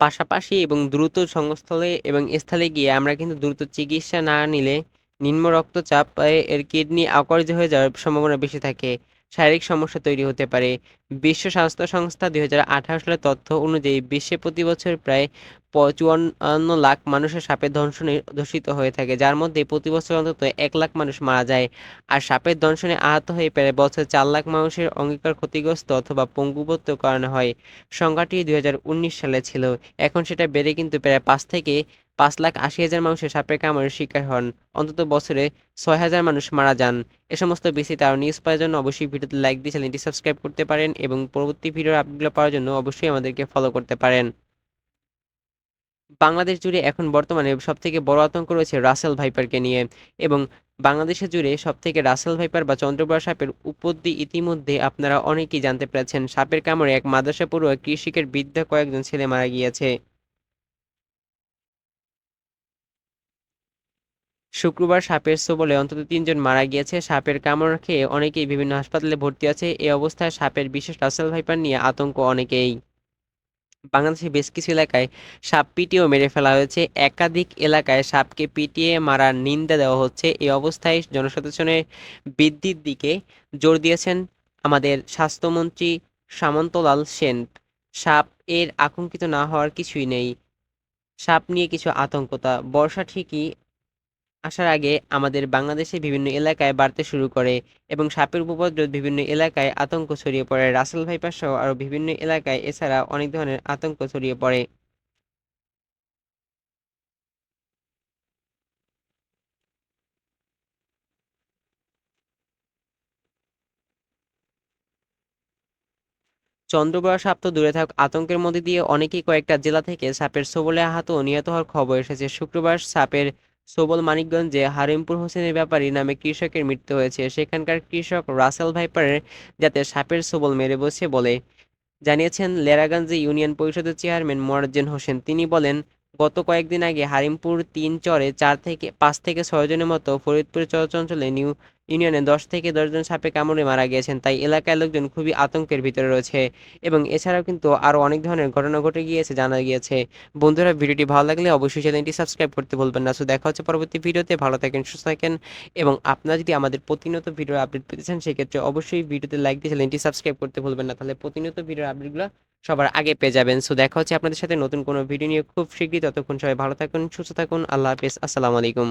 পাশাপাশি এবং দ্রুত সংস্থলে এবং স্থলে গিয়ে আমরা কিন্তু দ্রুত চিকিৎসা না নিলে নিম্ন রক্তচাপ এর কিডনি অকার্য হয়ে যাওয়ার সম্ভাবনা বেশি থাকে। শারীরিক সমস্যা তৈরি হতে পারে। বিশ্ব স্বাস্থ্য সংস্থা দুই হাজার আঠারো সালের তথ্য অনুযায়ী বিশ্বে প্রতি বছর প্রায় চুয়ান্ন লাখ মানুষের সাপের দংশনে দূষিত হয়ে থাকে, যার মধ্যে প্রতি বছর অন্তত এক লাখ মানুষ মারা যায়। আর সাপের দংশনে আহত হয়ে প্রায় বছর চার লাখ মানুষের অঙ্গীকার ক্ষতিগ্রস্ত অথবা পঙ্গুবত্ব করানো হয়। সংখ্যাটি দুই সালে ছিল। এখন সেটা বেড়ে কিন্তু প্রায় পাঁচ থেকে পাঁচ লাখ আশি হাজার মানুষের সাপের কামড়ের শিকার হন। অন্তত বছরে ছয় হাজার মানুষ মারা যান। এ সমস্ত বিস্তৃত আরও নিউজ পাওয়ার জন্য অবশ্যই ভিডিওতে লাইক দিয়ে চ্যানেলটি সাবস্ক্রাইব করতে পারেন এবং পরবর্তী ভিডিওর আপডেটগুলো পাওয়ার জন্য অবশ্যই আমাদেরকে ফলো করতে পারেন। বাংলাদেশ জুড়ে এখন বর্তমানে সবথেকে বড় আতঙ্ক রয়েছে রাসেল ভাইপারকে নিয়ে এবং বাংলাদেশে জুড়ে সবথেকে রাসেল ভাইপার বা চন্দ্রপুরা সাপের উপদ্দি ইতিমধ্যে আপনারা অনেকেই জানতে পেরেছেন, সাপের কামড়ে এক মাদ্রাসা পড়ুয়া কৃষিকের বৃদ্ধা কয়েকজন ছেলে মারা গিয়েছে। শুক্রবার সাপের ছোবলে অন্তত তিনজন মারা গিয়েছে। সাপের কামড় খেয়ে অনেকেই বিভিন্ন হাসপাতালে ভর্তি আছে। এই অবস্থায় সাপের বিশেষ রাসেল ভাইপার নিয়ে আতঙ্ক অনেকেই। বাংলাদেশের বেশ কিছু এলাকায় সাপ পিটিয়েও মেরে ফেলা হয়েছে। একাধিক এলাকায় সাপকে পিটিয়ে মারার নিন্দা দেওয়া হচ্ছে। এই অবস্থায় জনসচেতনের বৃদ্ধির দিকে জোর দিয়েছেন আমাদের স্বাস্থ্যমন্ত্রী সামন্তলাল সেন। সাপ এর আতঙ্কিত না হওয়ার কিছুই নেই। সাপ নিয়ে কিছু আতঙ্কতা। বর্ষা ঠিকই আসার আগে আমাদের বাংলাদেশে বিভিন্ন এলাকায় বাড়তে শুরু করে এবং সাপের উপদ্রব বিভিন্ন এলাকায় আতঙ্ক ছড়িয়ে পড়ে। রাসেল ভাইপার সহ আরও বিভিন্ন এলাকায় এছাড়া অনেক ধরনের আতঙ্ক ছড়িয়ে পড়ে। চন্দ্রবড়া সাপ তো দূরে থাক, আতঙ্কের মধ্যে দিয়ে অনেকেই কয়েকটা জেলা থেকে সাপের সবলে আহত ও নিহত হওয়ার খবর এসেছে। শুক্রবার সাপের সবল মানিকগঞ্জে হারিমপুর হোসেনের ব্যাপারী নামে কৃষকের মৃত্যু হয়েছে। সেখানকার কৃষক রাসেল ভাইপারের যাতে সাপের সবল মেরে বসে বলে জানিয়েছেন লেরাগঞ্জে ইউনিয়ন পরিষদের চেয়ারম্যান মোয়াজ্জেম হোসেন। তিনি বলেন, গত কয়েকদিন আগে হারিমপুর তিন চরে চার থেকে পাঁচ থেকে ছয়জনের মতো ফরিদপুর চরাঞ্চলে নিউ ইউনিয়নে দশ থেকে দশজন সাপে কামড়ে মারা গিয়েছেন, তাই এলাকার লোকজন খুবই আতঙ্কের ভিতরে রয়েছে। এবং এছাড়াও কিন্তু আরও অনেক ধরনের ঘটনা ঘটে গিয়েছে, জানা গিয়েছে। বন্ধুরা, ভিডিওটি ভালো লাগলে অবশ্যই চ্যানেলটি সাবস্ক্রাইব করতে ভুলবেন না। সো দেখা হচ্ছে পরবর্তী ভিডিওতে, ভালো থাকেন, সুস্থ থাকেন। এবং আপনারা যদি আমাদের প্রতিনিয়ত ভিডিও আপডেট পেতে চান, সেক্ষেত্রে অবশ্যই ভিডিওতে লাইক দিয়ে চ্যানেলটি সাবস্ক্রাইব করতে ভুলবেন না। তাহলে প্রতিনিয়ত ভিডিওর আপডেটগুলো সবার আগে পেয়ে যাবেন। সো দেখা হচ্ছে আপনাদের সাথে নতুন কোনো ভিডিও নিয়ে খুব শীঘ্রই। ততক্ষণ সবাই ভালো থাকুন, সুস্থ থাকুন। আল্লাহ হাফেজ। আসসালামু আলাইকুম।